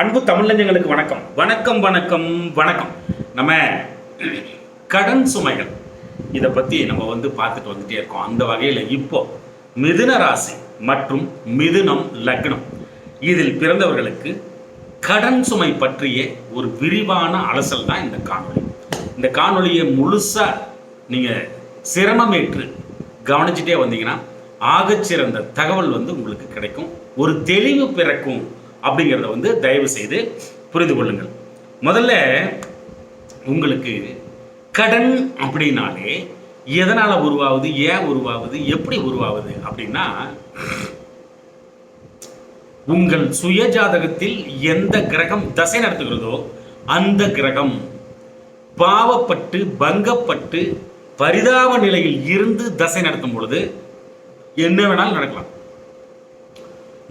அன்பு தமிழஞ்சங்களுக்கு வணக்கம். வணக்கம் வணக்கம் வணக்கம். நம்ம கடன் சுமைகள். இதை பற்றி நம்ம வந்து பார்த்துட்டு வந்துட்டே இருக்கோம். அந்த வகையில் இப்போ மிதுன ராசி மற்றும் மிதுனம் லக்னம். இதில் பிறந்தவர்களுக்கு கடன் சுமை பற்றிய ஒரு விரிவான அலசல் தான் இந்த காணொளி. இந்த காணொளியை முழுசாக நீங்கள் சிரமமேற்று கவனிச்சுட்டே வந்தீங்கன்னா ஆகச்சிறந்த தகவல் வந்து உங்களுக்கு கிடைக்கும். ஒரு தெளிவு பிறக்கும் அப்படிங்கிறத வந்து தயவு செய்து புரிந்து கொள்ளுங்கள். முதல்ல உங்களுக்கு கடன் அப்படின்னாலே எதனால் உருவாகுது ஏன் உருவாகுது எப்படி உருவாகுது அப்படின்னா உங்கள் சுய ஜாதகத்தில் எந்த கிரகம் தசை நடத்துகிறதோ அந்த கிரகம் பாவப்பட்டு பங்கப்பட்டு பரிதாப நிலையில் இருந்து தசை நடத்தும் பொழுது என்ன வேணாலும் நடக்கலாம்.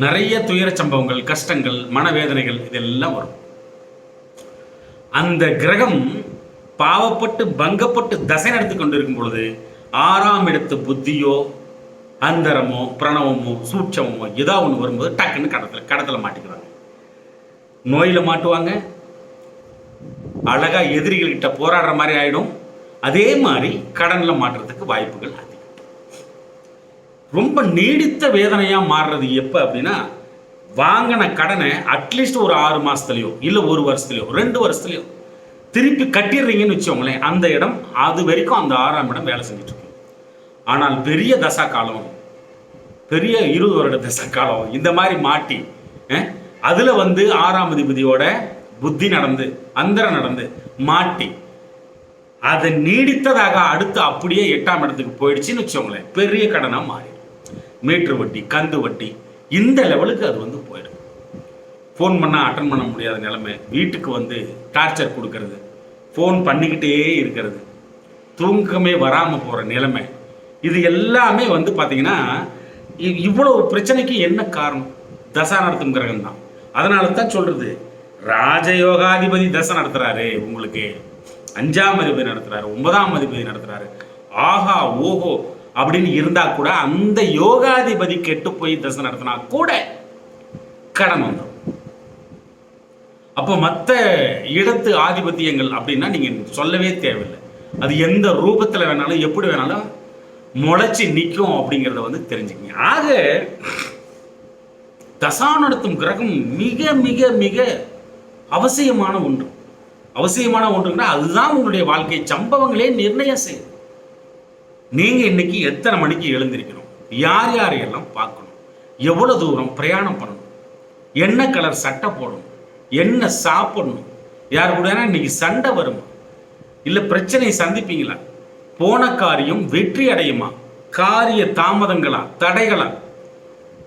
நிறைய துயர சம்பவங்கள் கஷ்டங்கள் மனவேதனைகள் இதெல்லாம் வரும். அந்த கிரகம் பாவப்பட்டு பங்கப்பட்டு தசை நடத்தி கொண்டிருக்கும் பொழுது ஆறாம் இடத்து புத்தியோ அந்தரமோ பிரணவமோ சூட்சமோ ஏதோ ஒன்று வரும்போது டக்குன்னு கடத்தில் கடத்தில் மாட்டிக்கிறாங்க நோயில் மாட்டுவாங்க. அழகாக எதிரிகள்கிட்ட போராடுற மாதிரி ஆகிடும் அதே மாதிரி கடனில் மாட்டுறதுக்கு வாய்ப்புகள் அதிகம். ரொம்ப நீடித்த வேதனையாக மாறுறது எப்போ அப்படின்னா வாங்கின கடனை அட்லீஸ்ட் ஒரு ஆறு மாதத்துலையோ இல்லை ஒரு வருஷத்துலையோ ரெண்டு வருஷத்துலையோ திருப்பி கட்டிடுறீங்கன்னு வச்சோங்களேன் அந்த இடம் அது வரைக்கும் அந்த ஆறாம் இடம் வேலை செஞ்சுட்டு இருக்கு. ஆனால் பெரிய தசா காலம் பெரிய இருபது வருட தசா காலம் இந்த மாதிரி மாட்டி அதில் வந்து ஆறாம் அதிபதியோட புத்தி நடந்து அந்தரம் நடந்து மாட்டி அதை நீடித்ததாக அடுத்து அப்படியே எட்டாம் இடத்துக்கு போயிடுச்சுன்னு வச்சோங்களேன் பெரிய கடனாக மாறி மீட்ரு வட்டி கந்து வட்டி இந்த லெவலுக்கு அது வந்து போயிடும். ஃபோன் பண்ணால் அட்டன் பண்ண முடியாத நிலைமை. வீட்டுக்கு வந்து டார்ச்சர் கொடுக்கறது. ஃபோன் பண்ணிக்கிட்டே இருக்கிறது. தூங்கமே வராமல் போகிற நிலைமை. இது எல்லாமே வந்து பார்த்தீங்கன்னா இ- இவ்வளவு பிரச்சனைக்கு என்ன காரணம்? தசா நடத்தும் கிரகம் தான். அதனால தான் சொல்கிறது ராஜயோகாதிபதி தசை நடத்துகிறாரு உங்களுக்கு. அஞ்சாம் அதிபதி நடத்துகிறாரு ஒன்பதாம் அதிபதி நடத்துகிறாரு ஆஹா ஓஹோ அப்படின்னு இருந்தா கூட அந்த யோகாதிபதி கெட்டு போய் தசை நடத்தினா கூட கடன் வந்துடும் அப்போ மற்ற இடத்து ஆதிபத்தியங்கள் அப்படின்னா நீங்க சொல்லவே தேவையில்லை. அது எந்த ரூபத்தில் வேணாலும் எப்படி வேணாலும் முளைச்சி நிற்கும் அப்படிங்கிறத வந்து தெரிஞ்சுக்கங்க. ஆக தசா நடத்தும் கிரகம் மிக மிக மிக அவசியமான ஒன்று. அவசியமான ஒன்றுன்னா அதுதான் உங்களுடைய வாழ்க்கை. சம்பவங்களே நிர்ணயம் செய்யும். நீங்க இன்னைக்கு எத்தனை மணிக்கு எழுந்திருக்கணும் யார் யாரையெல்லாம் பார்க்கணும்? எவ்வளவு தூரம் பிரயாணம் பண்ணணும்? என்ன கலர் சட்டை போடணும்? என்ன சாப்பிடணும்? யார் கூட இன்னைக்கு சண்டை வருமா? இல்லை பிரச்சனையை சந்திப்பீங்களா? போன காரியம் வெற்றி அடையுமா? காரிய தாமதங்களா? தடைகளா?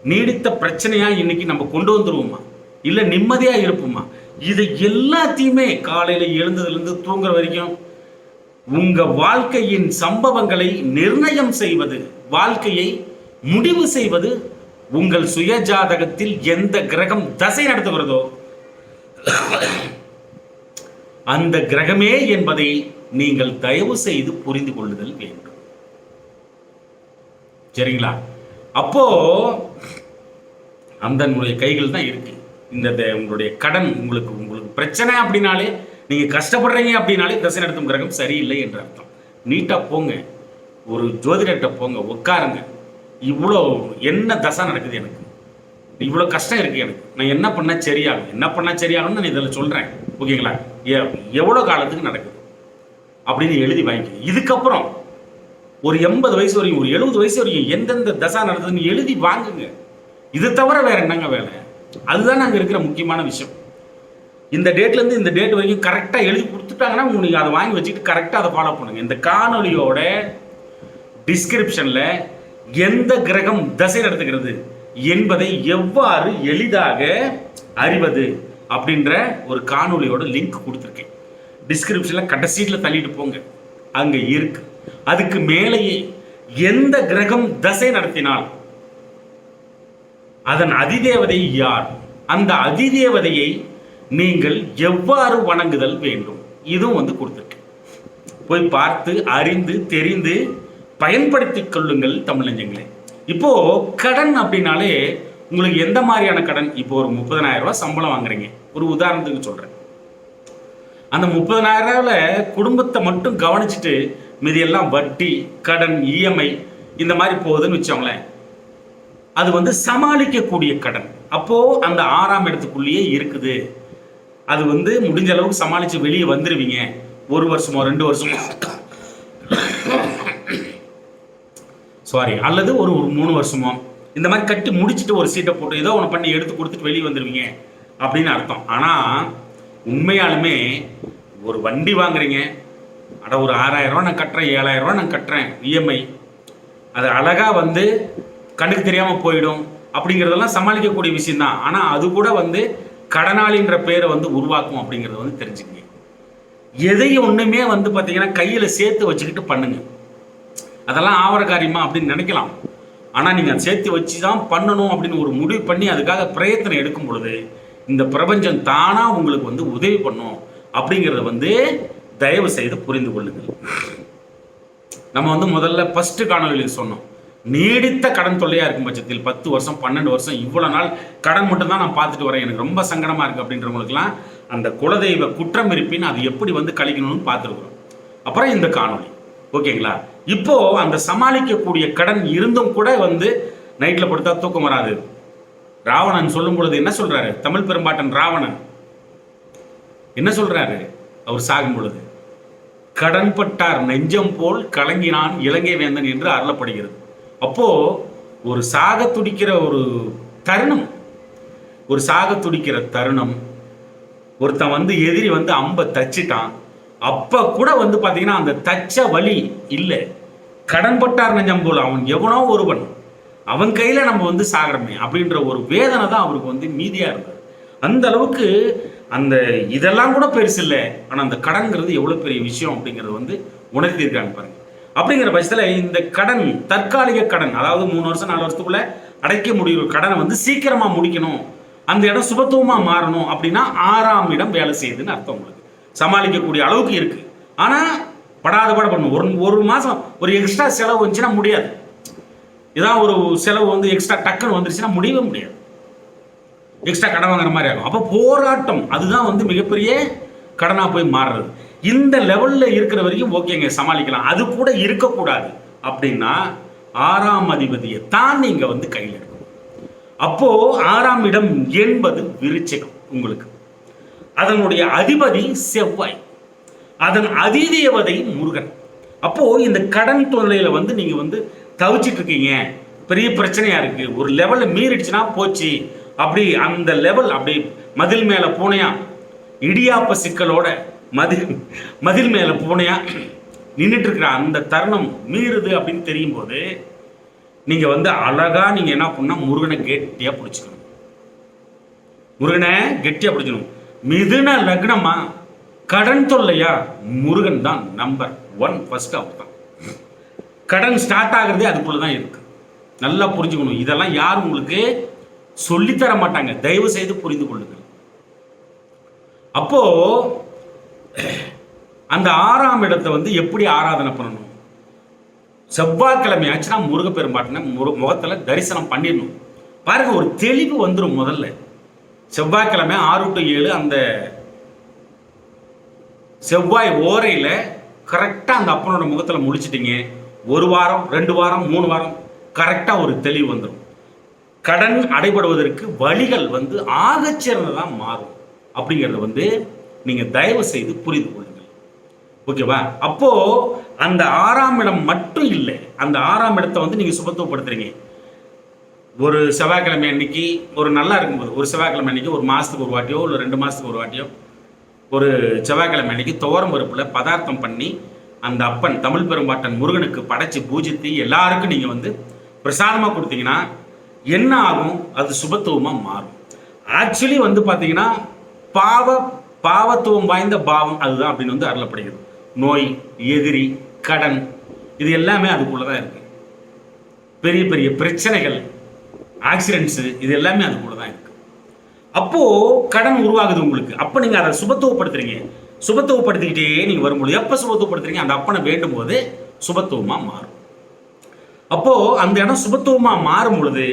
நீடித்த பிரச்சனையா இன்னைக்கு நம்ம கொண்டு வந்துருவோமா? இல்ல நிம்மதியா இருப்போமா? இதை எல்லாத்தையுமே காலையில எழுந்ததுலேருந்து தூங்குற வரைக்கும் உங்க வாழ்க்கையின் சம்பவங்களை நிர்ணயம் செய்வது வாழ்க்கையை முடிவு செய்வது உங்கள் சுய ஜாதகத்தில் எந்த கிரகம் தசை நடத்துகிறதோ அந்த கிரகமே என்பதை நீங்கள் தயவு செய்து புரிந்து கொள்ளுதல் வேண்டும். சரிங்களா? அப்போ அந்தனுடைய கைகள் தான் இருக்கு. இந்த உங்களுடைய கடன் உங்களுக்கு உங்களுக்கு பிரச்சனை அப்படின்னாலே நீங்க கஷ்டப்படுறீங்க அப்படின்னாலே தசை நடத்தும் கிரகம் சரியில்லை என்ற அர்த்தம். நீட்டா போங்க. ஒரு ஜோதிடர்கிட்ட போங்க. உட்காருங்க. இவ்வளோ என்ன தசை நடக்குது எனக்கு? இவ்வளோ கஷ்டம் இருக்குது எனக்கு. நான் என்ன பண்ணால் சரியாகும்? என்ன பண்ணால் சரியாகும்னு நான் இதில் சொல்கிறேன் ஓகேங்களா? எ- எவ்வளோ காலத்துக்கு நடக்குது? அப்படின்னு எழுதி வாங்கிக்க இதுக்கப்புறம் ஒரு எண்பது வயசு வரைக்கும் ஒரு எழுபது வயசு வரைக்கும் எந்தெந்த தசா நடக்குதுன்னு எழுதி வாங்குங்க. இது தவிர வேற என்னங்க வேலை? அதுதான் அங்கே இருக்கிற முக்கியமான விஷயம். இந்த டேட்லேருந்து இந்த டேட் வரைக்கும் கரெக்டாக எழுதி கொடுத்துட்டாங்கன்னா நீங்கள் அதை வாங்கி வச்சுட்டு கரெக்டாக அதை ஃபாலோ பண்ணுங்கள் இந்த காணொலியோட டிஸ்கிரிப்ஷனில் எந்த கிரகம் தசை நடத்துகிறது என்பதை எவ்வாறு எளிதாக அறிவது அப்படின்ற ஒரு காணொலியோட லிங்க் கொடுத்துருக்கேன். டிஸ்கிரிப்ஷனில் கடைசீட்டில் தள்ளிட்டு போங்க. அங்கே இருக்கு. அதுக்கு மேலேயே எந்த கிரகம் தசை நடத்தினால் அதன் அதிதேவதை யார்? அந்த அதிதேவதையை நீங்கள் எவ்வாறு வணங்குதல் வேண்டும்? இதுவும் வந்து கொடுத்துருக்கு. போய் பார்த்து அறிந்து தெரிந்து பயன்படுத்தி கொள்ளுங்கள் தமிழஞ்சங்களே இப்போ கடன் அப்படின்னாலே உங்களுக்கு எந்த மாதிரியான கடன்? இப்போ ஒரு முப்பதனாயிரம் ரூபாய் சம்பளம் வாங்குறீங்க. ஒரு உதாரணத்துக்கு சொல்றேன். அந்த முப்பதனாயிரம் ரூபாயில குடும்பத்தை மட்டும் கவனிச்சுட்டு மீதியெல்லாம் வட்டி கடன் இஎம்ஐ இந்த மாதிரி போகுதுன்னு வச்சோங்களேன் அது வந்து சமாளிக்கக்கூடிய கடன். அப்போ அந்த ஆறாம் இடத்துக்குள்ளேயே இருக்குது. அது வந்து முடிஞ்ச அளவுக்கு சமாளித்து வெளியே வந்துடுவீங்க ஒரு வருஷமோ ரெண்டு வருஷமோ. சாரி அல்லது ஒரு மூணு வருஷமோ. இந்த மாதிரி கட்டி முடிச்சுட்டு ஒரு சீட்டை போட்டு ஏதோ ஒன்று பண்ணி எடுத்து கொடுத்துட்டு வெளியே வந்துடுவீங்க அப்படின்னு அர்த்தம். ஆனால் உண்மையாலுமே ஒரு வண்டி வாங்குறீங்க. அட ஒரு ஆறாயிரம் ரூபா நான் கட்டுறேன் ஏழாயிரம் ரூபா நான் கட்டுறேன் இஎம்ஐ அது அழகாக வந்து கண்ணுக்கு தெரியாமல் போயிடும். அப்படிங்கிறதெல்லாம் சமாளிக்கக்கூடிய விஷயந்தான் ஆனால் அது கூட வந்து கடனாளின்ற பேரை வந்து உருவாக்கும் அப்படிங்கிறத வந்து தெரிஞ்சுக்கங்க. எதையும் ஒன்றுமே வந்து பார்த்தீங்கன்னா கையில் சேர்த்து வச்சுக்கிட்டு பண்ணுங்க. அதெல்லாம் ஆவர காரியமா அப்படின்னு நினைக்கலாம். ஆனால் நீங்கள் சேர்த்து வச்சு தான் பண்ணணும் அப்படின்னு ஒரு முடிவு பண்ணி அதுக்காக பிரயத்தனம் எடுக்கும் பொழுது இந்த பிரபஞ்சம் தானாக உங்களுக்கு வந்து உதவி பண்ணும் அப்படிங்கிறத வந்து தயவு செய்து புரிந்து கொள்ளுங்கள். நம்ம வந்து முதல்ல ஃபஸ்ட்டு காணொலியில் சொன்னோம். நீடித்த கடன் தொல்லையா இருக்கும் பட்சத்தில் பத்து வருஷம் பன்னெண்டு வருஷம் இவ்வளவு நாள் கடன் மட்டும்தான் நான் பார்த்துட்டு வரேன். எனக்கு ரொம்ப சங்கடமா இருக்கு அப்படின்றவங்களுக்குலாம் அந்த குலதெய்வ குற்றம் இருப்பின் அது எப்படி வந்து கழிக்கணும்னு பார்த்துருக்குறோம். அப்புறம் இந்த காணொளி. ஓகேங்களா? இப்போ அந்த சமாளிக்கக்கூடிய கடன் இருந்தும் கூட வந்து நைட்ல படுத்தா தூக்கம் வராது. ராவணன் சொல்லும் பொழுது என்ன சொல்றாரு? தமிழ் பெரும்பாட்டன் ராவணன். என்ன சொல்றாரு? அவர் சாகும் பொழுது கடன்பட்டார் நெஞ்சம் போல் கலங்கினான் இலங்கை வேந்தன் என்று அருளப்படுகிறது. அப்போது ஒரு சாக துடிக்கிற ஒரு தருணம். ஒரு சாக துடிக்கிற தருணம். ஒருத்தன் வந்து எதிரி வந்து அம்பை தச்சிட்டான். அப்போ கூட வந்து பார்த்தீங்கன்னா அந்த தச்ச வழி இல்லை. கடன்பட்டார் நெஞ்சம் போல் அவன் எவனோ ஒருவன். அவன் கையில் நம்ம வந்து சாகிறோமே அப்படின்ற ஒரு வேதனை தான் அவருக்கு வந்து மீதியாக இருந்தது. அந்த அளவுக்கு அந்த இதெல்லாம் கூட பெருசு இல்லை. ஆனால் அந்த கடன்கிறது எவ்வளோ பெரிய விஷயம் அப்படிங்கிறது வந்து உணர்த்தியிருக்காங்க பாருங்கள் அப்படிங்கிற பட்சத்தில் இந்த கடன் தற்காலிக கடன் அதாவது மூணு வருஷம் நாலு வருஷத்துக்குள்ள அடைக்க முடியும் கடனை வந்து சீக்கிரமாக முடிக்கணும். அந்த இடம் சுபத்துவமாக மாறணும் அப்படின்னா ஆறாம் இடம் வேலை செய்யுதுன்னு அர்த்தம் உங்களுக்கு. சமாளிக்கக்கூடிய அளவுக்கு இருக்கு. ஆனால் படாத பட பண்ணும் ஒரு ஒரு மாதம் ஒரு எக்ஸ்ட்ரா செலவு வந்துச்சுன்னா முடியாது. இதான் ஒரு செலவு வந்து எக்ஸ்ட்ரா டக்குன்னு வந்துருச்சுன்னா முடியவே முடியாது. எக்ஸ்ட்ரா கடன் வாங்குற மாதிரி ஆகும். அப்போ போராட்டம் அதுதான் வந்து மிகப்பெரிய கடனாக போய் மாறுறது. இந்த லெவலில் இருக்கிற வரைக்கும் ஓகேங்க சமாளிக்கலாம். அது கூட இருக்கக்கூடாது. அப்படின்னா ஆறாம் அதிபதியை தான் நீங்கள் வந்து கையில் எடுக்கணும். அப்போது ஆறாம் இடம் என்பது விருச்சிகம் உங்களுக்கு. அதனுடைய அதிபதி செவ்வாய். அதன் அதிதேவதை முருகன். அப்போது இந்த கடன் தொல்லையில் வந்து நீங்கள் வந்து தவிச்சிட்டு இருக்கீங்க பெரிய பிரச்சனையாக இருக்குது ஒரு லெவலில் மீறிடுச்சுன்னா போச்சு. அப்படி அந்த லெவல் அப்படி மதில் மேலே பூனையா இடியாப்ப சிக்கலோட மதில் மதில் மேல பூனையா? நின்றுட்டு இருக்கிற அந்த தருணம் மீறுது அப்படின்னு தெரியும் போது நீங்க வந்து அழகா நீங்க என்ன பண்ணா முருகனை கெட்டியா பிடிச்சிக்கணும். முருகனை கெட்டியா பிடிச்சிக்கணும் மிதுன லக்னமா? கடன் தொல்லையா? முருகன் தான் நம்பர் ஒன் ஃபர்ஸ்ட் அவர் தான் கடன் ஸ்டார்ட் ஆகுறதே அதுக்குள்ள தான் இருக்கு. நல்லா புரிஞ்சுக்கணும். இதெல்லாம் யாரும் உங்களுக்கு சொல்லித்தர மாட்டாங்க. தயவு செய்து புரிந்து கொள்ளுங்கள். அப்போ அந்த ஆறாம் இடத்தை வந்து எப்படி ஆராதனை பண்ணணும்? செவ்வாய்க்கிழமை ஆச்சுன்னா முருகப்பெரும்பாட்டின முரு முகத்தில் தரிசனம் பண்ணிடணும். பாருங்க ஒரு தெளிவு வந்துடும் முதல்ல. செவ்வாய்க்கிழமை ஆறு டு ஏழு அந்த செவ்வாய் ஓரையில் கரெக்டாக அந்த அப்பனோட முகத்தில் முழிச்சிட்டீங்க. ஒரு வாரம் ரெண்டு வாரம் மூணு வாரம் கரெக்டாக ஒரு தெளிவு வந்துடும் கடன் அடைபடுவதற்கு வழிகள் வந்து ஆகச்சிறந்ததாக மாறும். அப்படிங்கிறத வந்து நீங்கள் தயவு செய்து புரிந்து கொள்ளுங்கள். ஓகேவா? அப்போ அந்த ஆறாம் இடம் மட்டும் இல்லை. அந்த ஆறாம் இடத்தை வந்து நீங்கள் சுபத்துவப்படுத்துறீங்க ஒரு செவ்வாய்க்கிழமை அன்னைக்கு ஒரு நல்லா இருக்கும்போது ஒரு செவ்வாய்க்கிழமை அன்னைக்கு ஒரு மாதத்துக்கு ஒரு வாட்டியோ இல்லை ரெண்டு மாதத்துக்கு ஒரு வாட்டியோ ஒரு செவ்வாய்க்கிழமை அன்னைக்கு துவரம் பருப்பில் பதார்த்தம் பண்ணி அந்த அப்பன் தமிழ் பெரும்பாட்டன் முருகனுக்கு படைச்சு பூஜித்து எல்லாருக்கும் நீங்கள் வந்து பிரசாதமாக கொடுத்தீங்கன்னா என்ன ஆகும்? அது சுபத்துவமாக மாறும். ஆக்சுவலி வந்து பார்த்தீங்கன்னா பாவ பாவத்துவம் வாய்ந்த பாவம் அதுதான் அப்படின்னு வந்து அருளப்படுகிறது. நோய் எதிரி கடன் இது எல்லாமே அதுக்குள்ளே தான் இருக்கு. பெரிய பெரிய பிரச்சனைகள் ஆக்சிடென்ட்ஸு இது எல்லாமே அதுக்குள்ளே தான் இருக்கு. அப்போ கடன் உருவாகுது உங்களுக்கு. அப்போ நீங்க அதை சுபத்துவப்படுத்துறீங்க. சுபத்துவப்படுத்திக்கிட்டே நீங்க வரும்பொழுது எப்போ சுபத்துவப்படுத்துறீங்க? அந்த அப்பனை வேண்டும் போது சுபத்துவமா மாறும். அப்போ அந்த இடம் சுபத்துவமா மாறும் பொழுது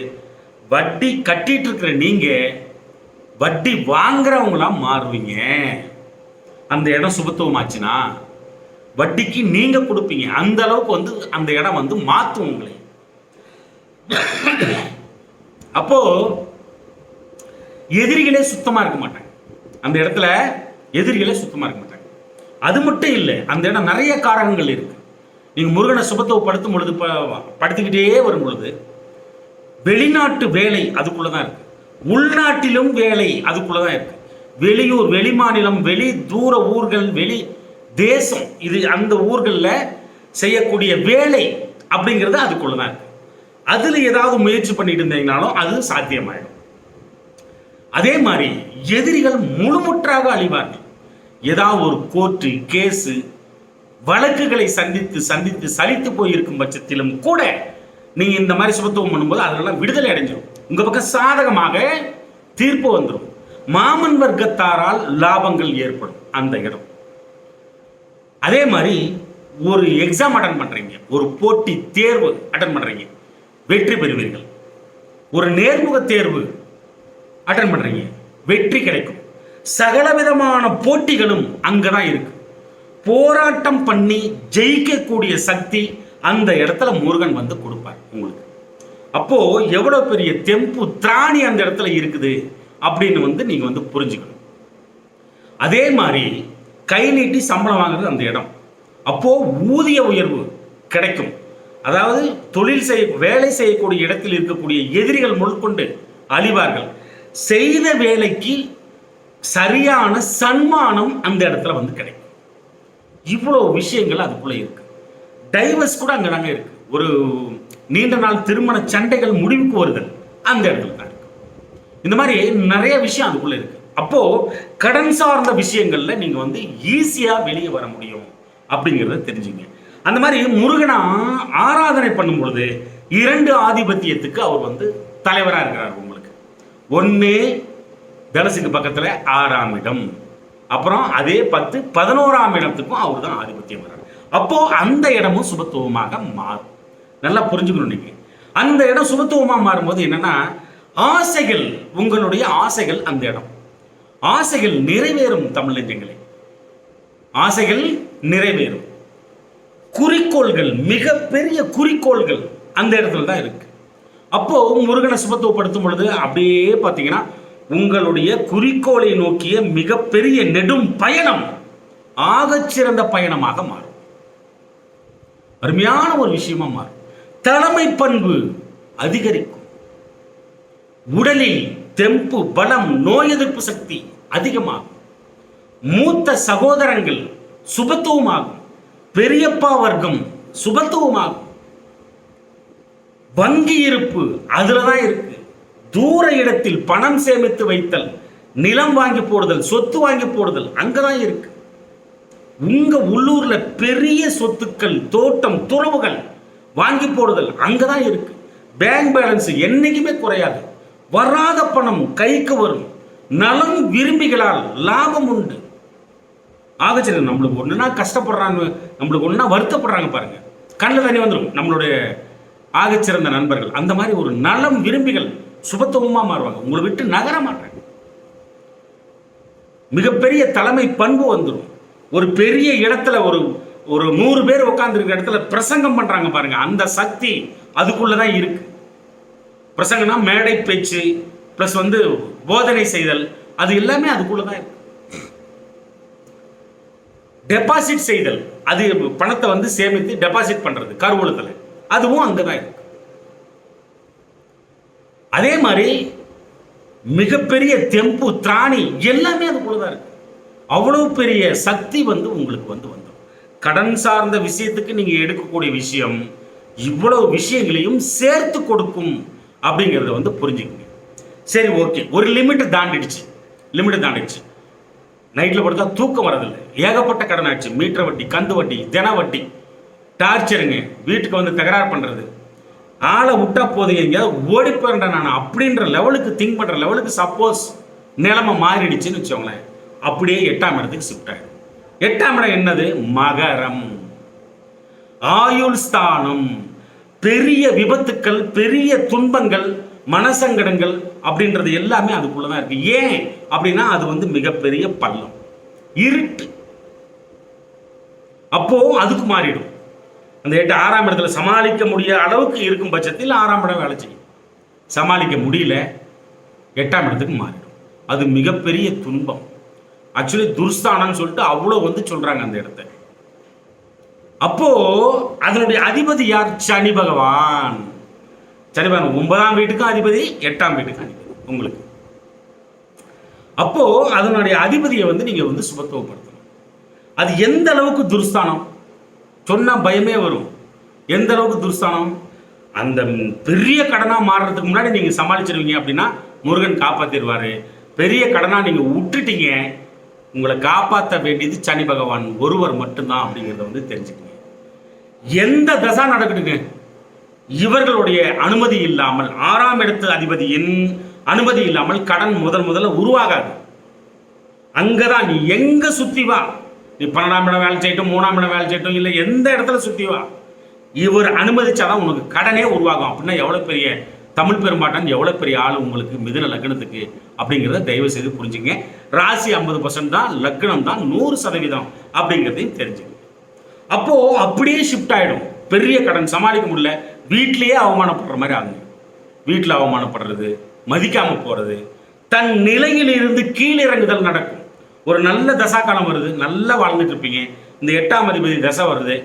வட்டி கட்டிட்டு இருக்கிற நீங்க வட்டி வாங்குறவங்களாம் மாறுவீங்க. அந்த இடம் சுபத்துவமாச்சுன்னா வட்டிக்கு நீங்க கொடுப்பீங்க. அந்த அளவுக்கு வந்து அந்த இடம் வந்து மாற்றும் உங்களை. அப்போ எதிரிகளே சுத்தமா இருக்க மாட்டாங்க. அந்த இடத்துல எதிரிகளே சுத்தமா இருக்க மாட்டாங்க. அது மட்டும் இல்லை அந்த இடம் நிறைய காரகங்கள் இருக்கு. நீங்க முருகனை சுபத்துவப்படுத்தும் பொழுது ப- படுத்திக்கிட்டே வரும் பொழுது வெளிநாட்டு வேலை அதுக்குள்ளே தான் இருக்கு. உள்நாட்டிலும் வேலை அதுக்குள்ளே தான் இருக்கு. வெளியூர் வெளிமாநிலம் வெளி தூர ஊர்கள் வெளி தேசம் இது அந்த ஊர்களில் செய்யக்கூடிய வேலை அப்படிங்கிறது அதுக்குள்ளே தான் இருக்கு. அதில் ஏதாவது முயற்சி பண்ணிட்டு இருந்தீங்கனாலும் அது சாத்தியமாயிடும். அதே மாதிரி எதிரிகள் முழுமுற்றாக அழிவார்கள். ஏதாவது ஒரு கோர்ட்டு கேஸு வழக்குகளை சந்தித்து சந்தித்து சலித்து போயிருக்கும் பட்சத்திலும் கூட நீங்கள் இந்த மாதிரி சுபத்துவம் பண்ணும்போது அதெல்லாம் விடுதலை அடைஞ்சிடும் உங்க பக்கம் சாதகமாக தீர்ப்பு வந்துடும் மாமன் வர்க்கத்தாரால் லாபங்கள் ஏற்படும் அந்த இடம். அதே மாதிரி ஒரு எக்ஸாம் அட்டன் பண்றீங்க ஒரு போட்டி தேர்வு அட்டன் பண்றீங்க வெற்றி பெறுவீர்கள். ஒரு நேர்முக தேர்வு அட்டன் பண்றீங்க வெற்றி கிடைக்கும். சகலவிதமான போட்டிகளும் அங்கதான் இருக்கு. போராட்டம் பண்ணி ஜெயிக்கக்கூடிய சக்தி அந்த இடத்துல முருகன் வந்து கொடுப்பார் உங்களுக்கு. அப்போ எவ்வளோ பெரிய தெம்பு திராணி அந்த இடத்துல இருக்குது அப்படின்னு வந்து நீங்க வந்து புரிஞ்சுக்கணும். அதே மாதிரி கை நீட்டி சம்பளம் வாங்குறது அந்த இடம். அப்போ ஊதிய உயர்வு கிடைக்கும். அதாவது தொழில் செய்ய வேலை செய்யக்கூடிய இடத்தில் இருக்கக்கூடிய எதிரிகள் முதற்கொண்டு அழிவார்கள். செய்த வேலைக்கு சரியான சன்மானம் அந்த இடத்துல வந்து கிடைக்கும். இவ்வளோ விஷயங்கள் அதுக்குள்ளே இருக்கு. டைவர்ஸ் கூட அங்கே நாங்கள் இருக்கு. ஒரு நீண்ட நாள் திருமண சண்டைகள் முடிவுக்கு வருதல் அந்த இடத்துல தான் இருக்கு. இந்த மாதிரி நிறைய விஷயம் அதுக்குள்ள இருக்கு. அப்போ கடன் சார்ந்த விஷயங்கள்ல நீங்க வந்து ஈஸியா வெளியே வர முடியும் அப்படிங்கிறத தெரிஞ்சுங்க. அந்த மாதிரி முருகனா ஆராதனை பண்ணும் பொழுது இரண்டு ஆதிபத்தியத்துக்கு அவர் வந்து தலைவரா இருக்கிறார் உங்களுக்கு. ஒன்று தனுசுக்கு பக்கத்துல ஆறாம் இடம். அப்புறம் அதே பத்து பதினோராம் இடத்துக்கும் அவர் தான் ஆதிபத்தியம் வர்றார். அப்போ அந்த இடமும் சுபத்துவமாக மாறும். நல்லா புரிஞ்சுக்கணும் நீங்கள் அந்த இடம் சுமத்துவமாக மாறும்போது என்னன்னா ஆசைகள் உங்களுடைய ஆசைகள் அந்த இடம். ஆசைகள் நிறைவேறும் தமிழஞ்சங்களே ஆசைகள் நிறைவேறும். குறிக்கோள்கள் மிகப்பெரிய குறிக்கோள்கள் அந்த இடத்துல தான் இருக்கு. அப்போ முருகனை சுபத்துவப்படுத்தும் பொழுது அப்படியே பார்த்தீங்கன்னா உங்களுடைய குறிக்கோளை நோக்கிய மிகப்பெரிய நெடும் பயணம் ஆகச்சிறந்த பயணமாக மாறும். அருமையான ஒரு விஷயமா மாறும். தலைமை பண்பு அதிகரிக்கும். உடலில் தெம்பு பலம் நோய் எதிர்ப்பு சக்தி அதிகமாகும். மூத்த சகோதரங்கள் சுபத்துவமாகும். பெரியப்பா வர்க்கம் சுபத்துவமாகும். வங்கி இருப்பு அதுல தான் இருக்கு. தூர இடத்தில் பணம் சேமித்து வைத்தல் நிலம் வாங்கி போடுதல் சொத்து வாங்கி போடுதல் அங்கதான் இருக்கு. உங்க உள்ளூர்ல பெரிய சொத்துக்கள் தோட்டம் துறவுகள் வாங்கி போடுதல் அங்கதான் இருக்கு. பேங்க் பேலன்ஸ் என்றைக்குமே குறையாது. வராத பணம் கைக்கு வரும். நலம் விரும்பிகளால் லாபம் உண்டு. ஆகச்சரி நம்மளுக்கு ஒன்றுனா கஷ்டப்படுறாங்க நம்மளுக்கு ஒன்றுனா வருத்தப்படுறாங்க பாருங்க. கண்ணில் தண்ணி வந்துடும் நம்மளுடைய ஆகச்சிறந்த நண்பர்கள். அந்த மாதிரி ஒரு நலம் விரும்பிகள் சுபத்துவமாக மாறுவாங்க. உங்களை விட்டு நகர மாட்டாங்க. மிகப்பெரிய தலைமை பண்பு வந்துடும் ஒரு பெரிய இடத்துல ஒரு ஒரு நூறு பேர் உட்காந்துருக்க இடத்துல பிரசங்கம் பண்றாங்க பாருங்க. அந்த சக்தி அதுக்குள்ளதான் இருக்கு. பிரசங்கம்னா மேடை பேச்சு ப்ளஸ் வந்து போதனை செய்தல் அது எல்லாமே அதுக்குள்ளதான் இருக்கு. டெபாசிட் செய்தல் அது பணத்தை வந்து சேமித்து டெபாசிட் பண்றது கருவூலத்தில். அதுவும் அங்கதான் இருக்கு. அதே மாதிரி மிகப்பெரிய தெம்பு திராணி எல்லாமே அதுக்குள்ளதான் இருக்கு. அவ்வளவு பெரிய சக்தி வந்து உங்களுக்கு வந்து வந்து கடன் சார்ந்த விஷயத்துக்கு நீங்கள் எடுக்கக்கூடிய விஷயம் இவ்வளவு விஷயங்களையும் சேர்த்து கொடுக்கும் அப்படிங்கிறத வந்து புரிஞ்சுக்கங்க. சரி ஓகே. ஒரு லிமிட் தாண்டிடுச்சு. லிமிட் தாண்டிடுச்சு. நைட்டில் படுத்தா தூக்கம் வரதில்லை ஏகப்பட்ட கடன் ஆச்சு. மீட்டர் வட்டி கந்து வட்டி தின வட்டி. டார்ச்சருங்க. வீட்டுக்கு வந்து தகராறு பண்ணுறது ஆளை விட்டா போதுங்க எங்கேயாவது ஓடி போயிடுறேன் நான். அப்படின்ற லெவலுக்கு திங்க் பண்ணுற லெவலுக்கு சப்போஸ் நிலைமை மாறிடுச்சுன்னு வச்சோங்களேன் அப்படியே எட்டாம் இடத்துக்கு ஷிஃப்ட் ஆகிடும் எட்டாம் இடம் என்னது? மகரம். ஆயுள் ஸ்தானம் பெரிய விபத்துக்கள் பெரிய துன்பங்கள் மனசங்கடங்கள் அப்படின்றது எல்லாமே அதுக்குள்ள தான் இருக்கு. ஏன் அப்படின்னா அது வந்து மிகப்பெரிய பள்ளம். இருட்டு. அப்போ அதுக்கு மாறிடும். அந்த எட்டு ஆறாம் இடத்துல சமாளிக்க முடியாத அளவுக்கு இருக்கும் பட்சத்தில் ஆறாம் இடம் வேலை செய்யும். சமாளிக்க முடியல எட்டாம் இடத்துக்கு மாறிடும். அது மிகப்பெரிய துன்பம். ஆக்சுவலி துர்ஸ்தானம்னு சொல்லிட்டு அவ்வளோ வந்து சொல்றாங்க அந்த இடத்த. அப்போ அதனுடைய அதிபதி யார்? சனி பகவான். சனி பகவான் ஒன்பதாம் வீட்டுக்கும் அதிபதி எட்டாம் வீட்டுக்கும் அதிபதி உங்களுக்கு. அப்போ அதனுடைய அதிபதியை வந்து நீங்க வந்து சுபத்துவப்படுத்தணும். அது எந்த அளவுக்கு துர்ஸ்தானம்? சொன்னால் பயமே வரும். எந்த அளவுக்கு துர்ஸ்தானம்? அந்த பெரிய கடனா மாறுறதுக்கு முன்னாடி நீங்க சமாளிச்சிருவீங்க அப்படின்னா முருகன் காப்பாத்திடுவாரு. பெரிய கடனா நீங்க விட்டுட்டீங்க. உங்களை காப்பாற்ற வேண்டியது சனி பகவான். ஒருவர் மட்டும்தான் அப்படிங்கிறத வந்து தெரிஞ்சுக்கங்க. எந்த தசா நடக்குதுங்க இவர்களுடைய அனுமதி இல்லாமல் ஆறாம் இடத்து அதிபதியின் அனுமதி இல்லாமல் கடன் முதல் முதல்ல உருவாகாது. அங்கதான் நீ எங்க சுத்தி வா. நீ பன்னெண்டாம் இடம் வேலை செய்யட்டும் மூணாம் இடம் வேலை செய்யட்டும் இல்லை எந்த இடத்துல சுத்தி வா. இவர் அனுமதிச்சாதான் உனக்கு கடனே உருவாகும். அப்படின்னா எவ்வளவு பெரிய தமிழ் பெரும்பாட்டன் எவ்வளோ பெரிய ஆள் உங்களுக்கு மிதுன லக்னத்துக்கு அப்படிங்கிறத தயவு செய்து புரிஞ்சுங்க. ராசி ஐம்பது பர்சன்ட் தான் லக்னம் தான் நூறு சதவீதம் அப்படிங்கிறதையும் தெரிஞ்சுங்க. அப்போது அப்படியே ஷிஃப்ட் ஆகிடும் பெரிய கடன் சமாளிக்க முடியல. வீட்டிலேயே அவமானப்படுற மாதிரி ஆகுங்க வீட்டில் அவமானப்படுறது மதிக்காமல் போகிறது தன் நிலையில் இருந்து கீழிறங்குதல் நடக்கும். ஒரு நல்ல தசா காலம் வருது நல்லா வாழ்ந்துட்டு இருப்பீங்க. இந்த எட்டாம் அதிபதி தசை வருது.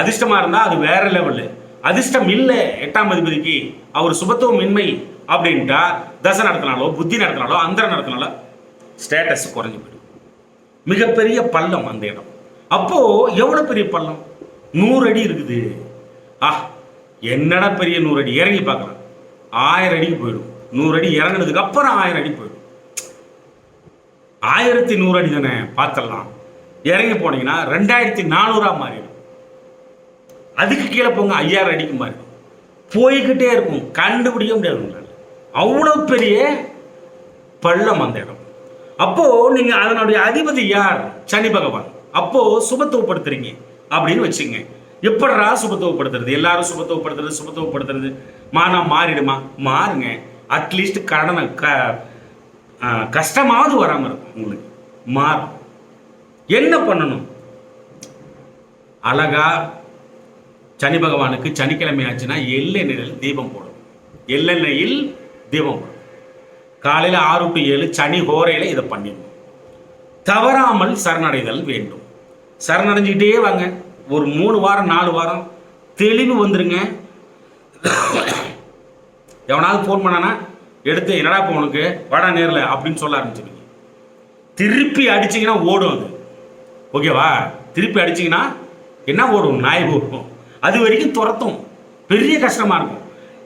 அதிர்ஷ்டமாக இருந்தால் அது வேற லெவலு அதிர்ஷ்டம் இல்லை. எட்டாம் அதிபதிக்கு அவர் சுபத்துவம் இன்மை அப்படின்ட்டா தசை நடத்தினாலோ புத்தி நடத்தினாலோ அந்தரம் நடத்தினாலோ ஸ்டேட்டஸ் குறைஞ்சி போயிடும். மிகப்பெரிய பள்ளம் அந்த இடம். அப்போது எவ்வளோ பெரிய பள்ளம்? நூறு அடி இருக்குது. ஆ என்னடா பெரிய நூறு அடி? இறங்கி பார்க்கலாம். ஆயிரம் அடிக்கு போயிடும். நூறு அடி இறங்கினதுக்கு அப்புறம் ஆயிரம் அடி போயிடும். ஆயிரத்தி நூறு அடி தானே பார்த்துடலாம். இறங்கி போனீங்கன்னா ரெண்டாயிரத்தி நானூறா மாறிடும். அதுக்கு கீழே போங்க ஐயாயிரம் அடிக்கு மாறிடும் போய்கிட்டே இருக்கும் கண்டுபிடிக்க முடியாது அவ்வளோ பெரிய பள்ளம் அந்த இடம். அப்போ நீங்க அதனுடைய அதிபதி யார்? சனி பகவான். அப்போ சுபத்துவப்படுத்துறீங்க அப்படின்னு வச்சுங்க. எப்படா சுபத்துவப்படுத்துறது எல்லாரும் சுபத்துவப்படுத்துறது சுபத்துவப்படுத்துறது மானா மாறிடுமா? மாறுங்க. அட்லீஸ்ட் கடனை க கஷ்டமாவது வராம இருக்கும் உங்களுக்கு. மாறும். என்ன பண்ணணும்? அழகா சனி பகவானுக்கு சனிக்கிழமை ஆச்சுன்னா எள்ளெண்ணெயில் தீபம் போடும். எள்ளெண்ணெயில் தீபம் போடும். காலையில் ஆறு டு ஏழு சனி ஹோரையில் இதை பண்ணிடணும். தவறாமல் சரணடைதல் வேண்டும். சரணடைஞ்சிக்கிட்டே வாங்க. ஒரு மூணு வாரம் நாலு வாரம் தெளிவு வந்துருங்க. எவனாவது ஃபோன் பண்ணானா எடுத்து என்னடா இப்போ உனக்கு? வாடா நேரில் அப்படின்னு சொல்ல ஆரம்பிச்சிருங்க திருப்பி அடிச்சிங்கன்னா ஓடும் அது. ஓகேவா? திருப்பி அடிச்சிங்கன்னா என்ன ஓடும்? நாய் ஓடும். அது வரைக்கும் துரத்தும். பெரிய கஷ்டமாக இருக்கும்.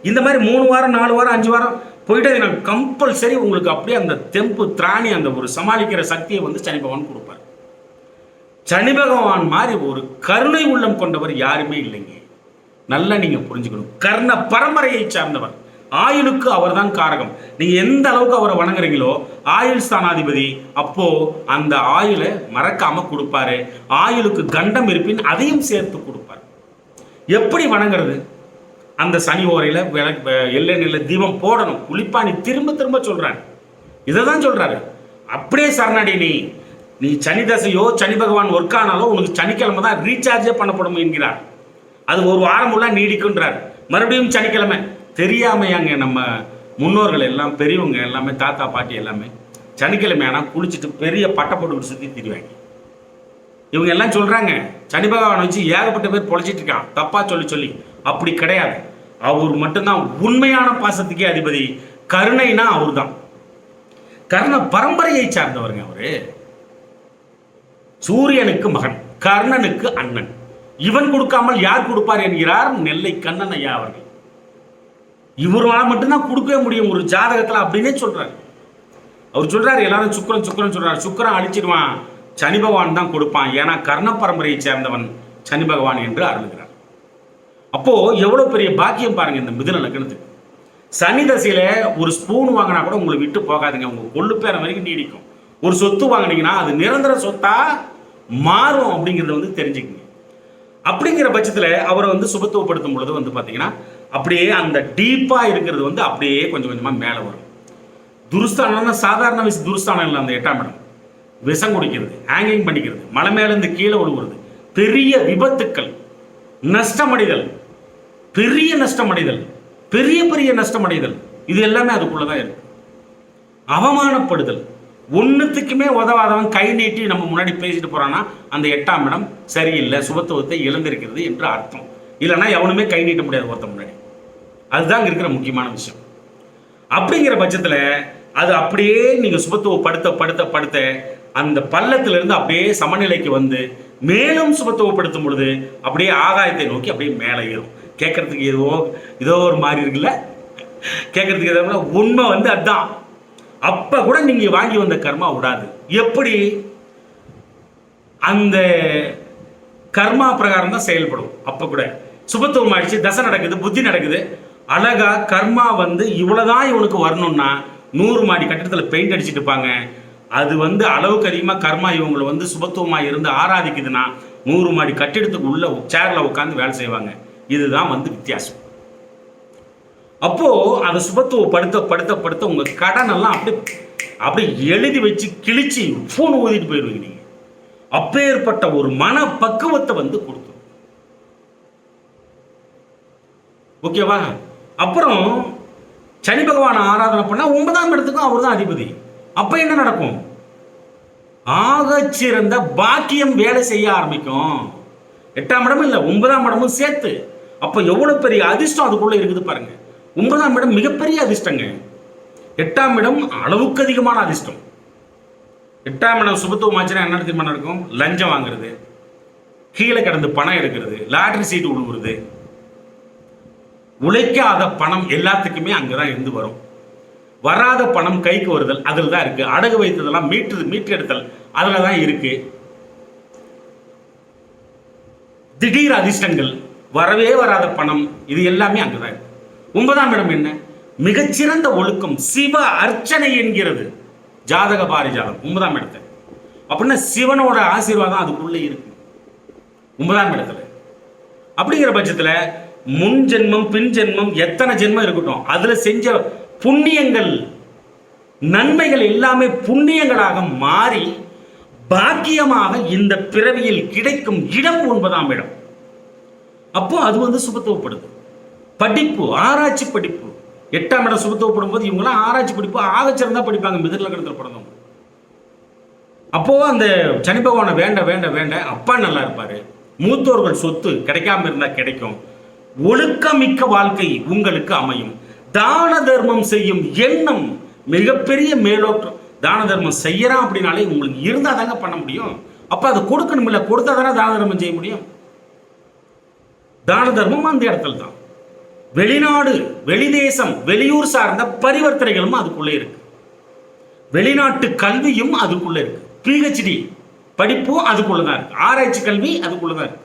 இந்த மாதிரி மூணு வாரம் நாலு வாரம் அஞ்சு வாரம் போயிட்டு அது எனக்கு கம்பல்சரி உங்களுக்கு அப்படியே அந்த தெம்பு திராணி அந்த ஒரு சமாளிக்கிற சக்தியை வந்து சனி பகவான் கொடுப்பார். சனி பகவான் மாதிரி ஒரு கருணை உள்ளம் கொண்டவர் யாருமே இல்லைங்க. நல்லா நீங்கள் புரிஞ்சுக்கணும். கர்ண பரம்பரையை சார்ந்தவர். ஆயுளுக்கு அவர்தான் காரகம். நீங்கள் எந்த அளவுக்கு அவரை வணங்குறீங்களோ ஆயுள் ஸ்தானாதிபதி அப்போ அந்த ஆயுளை மறக்காம கொடுப்பாரு. ஆயுளுக்கு கண்டம் இருப்பின் அதையும் சேர்த்து கொடுப்பார். எப்படி வணங்குறது? அந்த சனி ஓரையில் விளக்கு நில தீபம் போடணும். குளிப்பாணி திரும்ப திரும்ப சொல்கிறாரு இதை தான் சொல்கிறாரு அப்படியே சரணடி நீ நீ சனி தசையோ சனி பகவான் ஒர்க் ஆனாலோ உனக்கு சனிக்கிழமை தான் ரீசார்ஜே பண்ணப்படும் என்கிறார். அது ஒரு வாரம் உள்ள நீடிக்குன்றார் மறுபடியும் சனிக்கிழமை. தெரியாமையாங்க நம்ம முன்னோர்கள் எல்லாம் பெரியவங்க எல்லாமே தாத்தா பாட்டி எல்லாமே சனிக்கிழமை ஆனால் குளிச்சுட்டு பெரிய பட்டை போட்டுக்கிட்டு சுற்றி திரிவாங்க. இவங்க எல்லாம் சொல்றாங்க சனி பகவானை வச்சு ஏகப்பட்ட பேர் பொழைச்சிட்டு இருக்கான். தப்பா சொல்லி சொல்லி. அப்படி கிடையாது. அவர் மட்டும்தான் உண்மையான பாசத்துக்கே அதிபதி. கருணைனா அவர்தான். கர்ண பரம்பரையை சார்ந்தவருங்க அவரு. சூரியனுக்கு மகன் கர்ணனுக்கு அண்ணன். இவன் கொடுக்காமல் யார் கொடுப்பார் என்கிறார் நெல்லை கண்ணன் ஐயா அவர்கள். இவரால் மட்டும்தான் கொடுக்கவே முடியும் ஒரு ஜாதகத்துல அப்படின்னே சொல்றாரு. அவர் சொல்றாரு எல்லாரும் சுக்கரன் சுக்கரன் சொல்றாரு. சுக்கிரன் அழிச்சிடுவான். சனி பகவான் தான் கொடுப்பான். ஏன்னா கர்ண பரம்பரையை சேர்ந்தவன் சனி பகவான் என்று அருளுகிறார். அப்போ எவ்வளவு பெரிய பாக்கியம் பாருங்க இந்த மிதுன லக்னத்துக்கு. சனி தசையில ஒரு ஸ்பூன் வாங்கினா கூட உங்களை விட்டு போகாதுங்க. உங்க கொள்ளு பேரம் வரைக்கும் நீடிக்கும். ஒரு சொத்து வாங்குனீங்கன்னா அது நிரந்தர சொத்தா மாறும் அப்படிங்கிறத வந்து தெரிஞ்சுக்கங்க. அப்படிங்கிற பட்சத்தில் அவரை வந்து சுபத்துவப்படுத்தும் பொழுது வந்து பார்த்தீங்கன்னா அப்படியே அந்த டீப்பாக இருக்கிறது வந்து அப்படியே கொஞ்சம் கொஞ்சமாக மேலே வரும். துருஸ்தானம்னா சாதாரண வயசு துருஸ்தானம் இல்லை அந்த எட்டாம் இடம். விஷம் குடிக்கிறது ஹேங்கிங் பண்ணிக்கிறது மலை மேலேருந்து கீழே விழுவுறது பெரிய விபத்துக்கள் நஷ்டமடைதல் பெரிய நஷ்டமடைதல் பெரிய பெரிய நஷ்டமடைதல் இது எல்லாமே அதுக்குள்ளே தான் இருக்கு. அவமானப்படுதல் ஒன்றுத்துக்குமே உதவாதவன் கை நீட்டி நம்ம முன்னாடி பேசிட்டு போறான்னா அந்த எட்டாம் இடம் சரியில்லை சுபத்துவத்தை இழந்திருக்கிறது என்று அர்த்தம். இல்லைன்னா எவனுமே கை நீட்ட முடியாது ஒருத்த முன்னாடி. அதுதான் இங்க இருக்கிற முக்கியமான விஷயம். அப்படிங்கிற பட்சத்தில் அது அப்படியே நீங்கள் சுபத்துவ படுத்த படுத்த படுத்த அந்த பள்ளத்திலிருந்து அப்படியே சமநிலைக்கு வந்து மேலும் சுபத்துவப்படுத்தும் பொழுது அப்படியே ஆகாயத்தை நோக்கி அப்படியே மேலே ஏறும். கேட்கறதுக்கு ஏதோ ஏதோ ஒரு மாதிரி இருக்குல்ல? கேட்கறதுக்கு ஏதோ உண்மை வந்து அதுதான். அப்போ கூட நீங்கள் வாங்கி வந்த கர்மா விடாது. எப்படி? அந்த கர்மா பிரகாரம் தான் செயல்படும். அப்போ கூட சுபத்துவம் ஆயிடுச்சு தசை நடக்குது புத்தி நடக்குது. அழகா கர்மா வந்து இவ்வளோதான் இவனுக்கு வரணும்னா நூறு மாடி கட்டிடத்தில் பெயிண்ட் அடிச்சுட்டு இருப்பாங்க. அது வந்து அளவுக்கு அதிகமாக கர்மா இவங்களை வந்து சுபத்துவமாக இருந்து ஆராதிக்குதுன்னா நூறு மாடி கட்டிடத்துக்கு உள்ள சேரில் உட்காந்து வேலை செய்வாங்க. இதுதான் வந்து வித்தியாசம். அப்போது அந்த சுபத்துவப்படுத்த படுத்த படுத்த உங்கள் கடனெல்லாம் கடன் எல்லாம் அப்படியே அப்படியே எழுதி வச்சு கிழிச்சு ஃபோன் ஊதிட்டு போயிடுவீங்க நீங்கள் அப்பேற்பட்ட ஒரு மன பக்குவத்தை வந்து கொடுத்துரும் ஓகேவா? அப்புறம் சனி பகவான் ஆராதனை பண்ணால் ஒன்பதாம் இடத்துக்கும் அவர் தான் அதிபதி. அப்ப என்ன நடக்கும்? ஆகச்சிறந்த பாக்கியம் வேலை செய்ய ஆரம்பிக்கும். எட்டாம் இடமும் இல்லை ஒன்பதாம் இடமும் சேர்த்து. அப்ப எவ்வளவு பெரிய அதிர்ஷ்டம் அதுக்குள்ள இருக்குது பாருங்க. ஒன்பதாம் இடம் மிகப்பெரிய அதிர்ஷ்டங்க. எட்டாம் இடம் அளவுக்கு அதிகமான அதிர்ஷ்டம். எட்டாம் இடம் சுபத்துவம் ஆச்சுன்னா என்ன தெரியுமா நடக்கும்? லஞ்சம் வாங்குறது. கீழே கிடந்து பணம் எடுக்கிறது. லாட்ரி சீட்டு உழுவுறது. உழைக்காத பணம் எல்லாத்துக்குமே அங்கதான் இருந்து வரும். வராத பணம் கைக்கு வருதல் அதில் தான் இருக்கு. அடகு வைத்ததெல்லாம் மீட்டு மீட்டெடுத்தல் அதில் தான் இருக்கு. திடீர் அதிர்ஷ்டங்கள் வரவே வராத பணம் இது எல்லாமே அங்கதான் இருக்கு. ஒன்பதாம் இடம் என்ன? மிகச்சிறந்த ஒழுக்கம் சிவ அர்ச்சனை என்கிறது. ஜாதக பாரிஜாதம் ஒன்பதாம் இடத்துல அப்படின்னா சிவனோட ஆசீர்வாதம் அதுக்குள்ளே இருக்கு. ஒன்பதாம் இடத்துல அப்படிங்கிற பட்சத்துல முன் ஜென்மம் பின் ஜென்மம் எத்தனை ஜென்மம் இருக்கட்டும் அதில் செஞ்ச புண்ணியங்கள் நன்மைகள் எல்லாமே புண்ணியங்களாக மாறி பாக்கியமாக இந்த பிறவியில் கிடைக்கும் இடம் ஒன்பதாம் இடம். அப்போ அது வந்து சுபத்துவப்படுது. படிப்பு ஆராய்ச்சி படிப்பு. எட்டாம் இடம் சுபத்துவப்படும் போது இவங்கெல்லாம் ஆராய்ச்சி படிப்பு ஆகச்சிறந்தா படிப்பாங்க மிதில் கடத்தில் பிறந்தவங்க. அப்போ அந்த சனி பகவானை வேண்ட வேண்ட வேண்ட அப்பா நல்லா இருப்பாரு. மூத்தோர்கள் சொத்து கிடைக்காம இருந்தா கிடைக்கும். ஒழுக்கமிக்க வாழ்க்கை உங்களுக்கு அமையும். தான தர்மம் செய்யும் எண்ணம் மிகப்பெரிய மேலோட்டம். தான தர்மம் செய்யறான் அப்படின்னாலே உங்களுக்கு இருந்தால் தாங்க பண்ண முடியும். அப்போ அதை கொடுக்கணும் இல்லை கொடுத்தா தானே தான தர்மம் செய்ய முடியும்? தான தர்மம் அந்த இடத்துல தான். வெளிநாடு வெளிதேசம் வெளியூர் சார்ந்த பரிவர்த்தனைகளும் அதுக்குள்ளே இருக்கு. வெளிநாட்டு கல்வியும் அதுக்குள்ளே இருக்கு. பிஹெச்டி படிப்பும் அதுக்குள்ள தான் இருக்கு. ஆராய்ச்சி கல்வி அதுக்குள்ள தான் இருக்கு.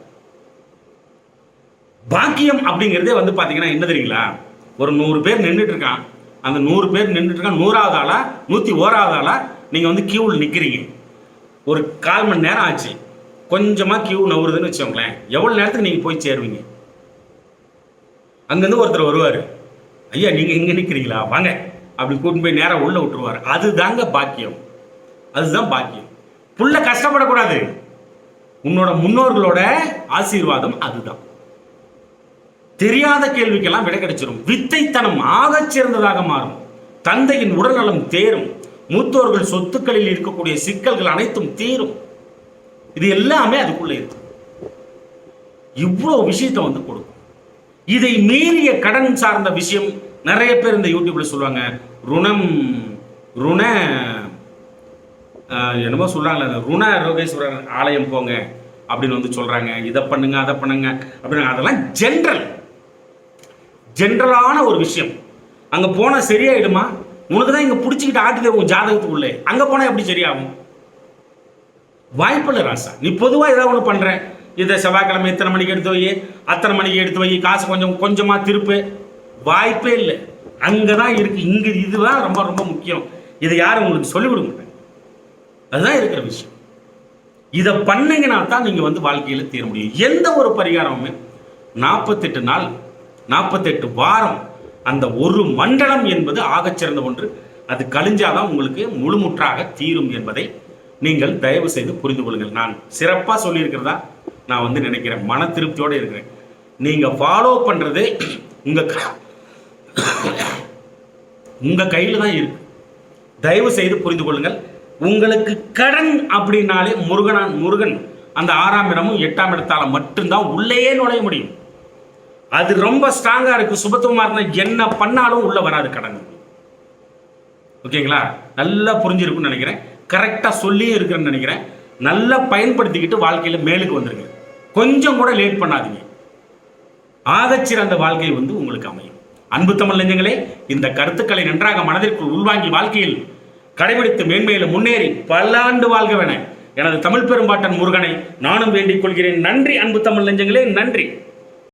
பாக்கியம் அப்படிங்கிறதே வந்து பார்த்தீங்கன்னா என்ன தெரியுங்களா? ஒரு நூறு பேர் நின்றுட்டு இருக்கான் அந்த நூறு பேர் நின்றுட்டு இருக்கான் நூறாவது ஆளா? நூற்றி ஓராவது ஆளா? நீங்கள் வந்து கியூவில் நிற்கிறீங்க ஒரு கால் மணி நேரம் ஆச்சு. கொஞ்சமாக கியூ நவுறுதுன்னு வச்சுக்கோங்களேன். எவ்வளோ நேரத்துக்கு நீங்கள் போய் சேருவீங்க? அங்கேருந்து ஒருத்தர் வருவார். ஐயா நீங்கள் இங்கே நிற்கிறீங்களா வாங்க. அப்படி கூட்டின்னு போய் நேராக உள்ளே விட்டுருவார். அதுதாங்க பாக்கியம். அதுதான் பாக்கியம். புள்ள கஷ்டப்படக்கூடாது. உன்னோட முன்னோர்களோட ஆசீர்வாதம் அதுதான். தெரியாத கேள்விக்கெல்லாம் விடை கிடைச்சிடும் வித்தைத்தனம் ஆகச் சிறந்ததாக மாறும். தந்தையின் உடல்நலம் தேரும். மூத்தோர்கள் சொத்துக்களில் இருக்கக்கூடிய சிக்கல்கள் அனைத்தும் தீரும். இது எல்லாமே அதுக்குள்ள இருக்கு. இவ்வளோ விஷயத்தை வந்து கொடுக்கும். இதை மீறிய கடன் சார்ந்த விஷயம் நிறைய பேர் இந்த யூடியூப்ல சொல்லுவாங்க. ருணம் ருண என்னமோ சொல்றாங்களே ருண ரோகேஸ்வரர் ஆலயம் போங்க அப்படின்னு வந்து சொல்றாங்க. இதை பண்ணுங்க அதை பண்ணுங்க அப்படின்னு அதெல்லாம் ஜென்ரல் ஜென்ரலான ஒரு விஷயம். அங்கே போனால் சரியாயிடுமா? உனக்கு தான் இங்கே பிடிச்சிக்கிட்டு ஆட்டுதே உன் ஜாதகத்துக்குள்ளே. அங்கே போனால் எப்படி சரியாகும்? வாய்ப்பில்லை ராசா. நீ பொதுவாக ஏதாவது ஒன்று பண்ணுற இதை செவ்வாய்க்கிழமை இத்தனை மணிக்கு எடுத்து வை அத்தனை மணிக்கு எடுத்து வை காசு கொஞ்சம் கொஞ்சமாக திருப்பு. வாய்ப்பே இல்லை. அங்கே தான் இருக்குது இங்கே இதுதான் ரொம்ப ரொம்ப முக்கியம். இதை யாரும் உங்களுக்கு சொல்லிவிட கொடுக்க மாட்டாங்க. அதுதான் இருக்கிற விஷயம். இதை பண்ணீங்கன்னா தான் நீங்கள் வந்து வாழ்க்கையில் தீர முடியும். எந்த ஒரு பரிகாரமுமே நாற்பத்தெட்டு நாள் நாற்பத்தெட்டு வாரம் அந்த ஒரு மண்டலம் என்பது ஆகச்சிறந்த ஒன்று. அது கழிஞ்சாதான் உங்களுக்கு முழுமுற்றாக தீரும் என்பதை நீங்கள் தயவு செய்து புரிந்து கொள்ளுங்கள். நான் சிறப்பாக சொல்லியிருக்கிறதா? நான் வந்து நினைக்கிறேன். மன திருப்தியோடு இருக்கிறேன். நீங்கள் ஃபாலோ பண்ணுறது உங்கள் உங்கள் கையில் தான் இருக்கு. தயவு செய்து புரிந்து கொள்ளுங்கள். உங்களுக்கு கடன் அப்படின்னாலே முருகனான் முருகன் அந்த ஆறாம் இடமும் எட்டாம் இடத்தால் மட்டும்தான் உள்ளேயே நுழைய முடியும். அது ரொம்ப ஸ்ட்ராங்காக இருக்கு. சுபத்துவமாக இருந்தால் என்ன பண்ணாலும் உள்ளே வராது கடன். ஓகேங்களா? நல்லா புரிஞ்சிருக்கும்னு நினைக்கிறேன். கரெக்டாக சொல்லியும் இருக்கிறேன்னு நினைக்கிறேன். நல்லா பயன்படுத்திக்கிட்டு வாழ்க்கையில் மேலுக்கு வந்துருங்க. கொஞ்சம் கூட லேட் பண்ணாதீங்க. ஆகச்சிறந்த வாழ்க்கை வந்து உங்களுக்கு அமையும். அன்பு தமிழ் நெஞ்சங்களே இந்த கருத்துக்களை நன்றாக மனதிற்குள் உள்வாங்கி வாழ்க்கையில் கடைபிடித்து மேன்மையில முன்னேறி பல ஆண்டு வாழ்கவென எனது தமிழ் பெரும்பாட்டன் முருகனை நானும் வேண்டிக் கொள்கிறேன். நன்றி அன்பு தமிழ் நெஞ்சங்களே. நன்றி.